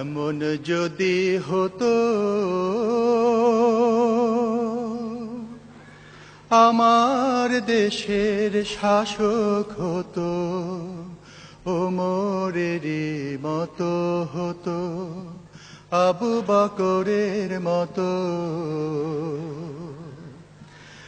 এমন যদি হতো আমার দেশের শাসক হতো ও মোরেরই মতো হতো আবু বাকরের মতো।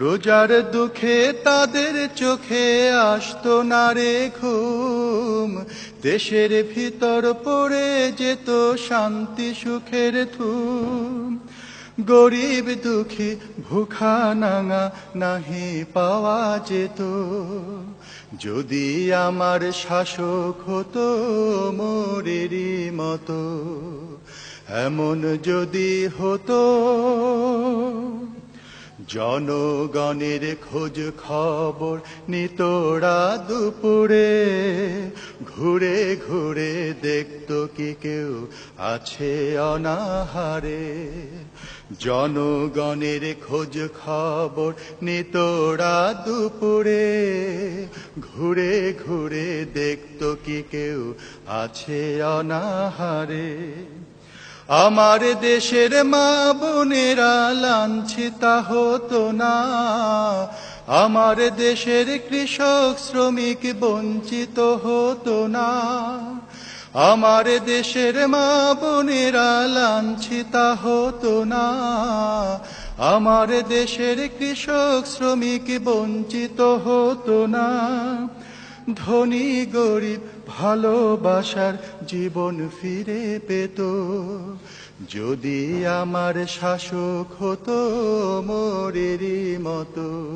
রোজার দুঃখে তাদের চোখে আসতো না রে ঘুম। দেশের ভিতর পড়ে যেত শান্তি সুখের ধুম। গরিব দুঃখী ভুখা নাঙা নাহি পাওয়া যেত। যদি আমার শাসক হতো মোরেরই মতো, এমন যদি হতো জনগণের খোঁজ খবর নিতরা দুপুরে। ঘুরে ঘুরে দেখত কি কেউ আছে অনাহারে। জনগণের খোঁজ খবর নিতরা দুপুরে। ঘুরে ঘুরে দেখত কি কেউ আছে অনাহারে। আমার দেশের মা বোনেরা লাঞ্ছিতা হতো না। আমার দেশের কৃষক, শ্রমিক বঞ্চিত হতো না। আমার দেশের মা বোনেরা লাঞ্ছিতা হতো না। আমার দেশের কৃষক, শ্রমিক বঞ্চিত হতো না। ধনী গরিব ভালোবাসার জীবন ফিরে পেত। যদি আমার শাসক হতো মোরেরই মতো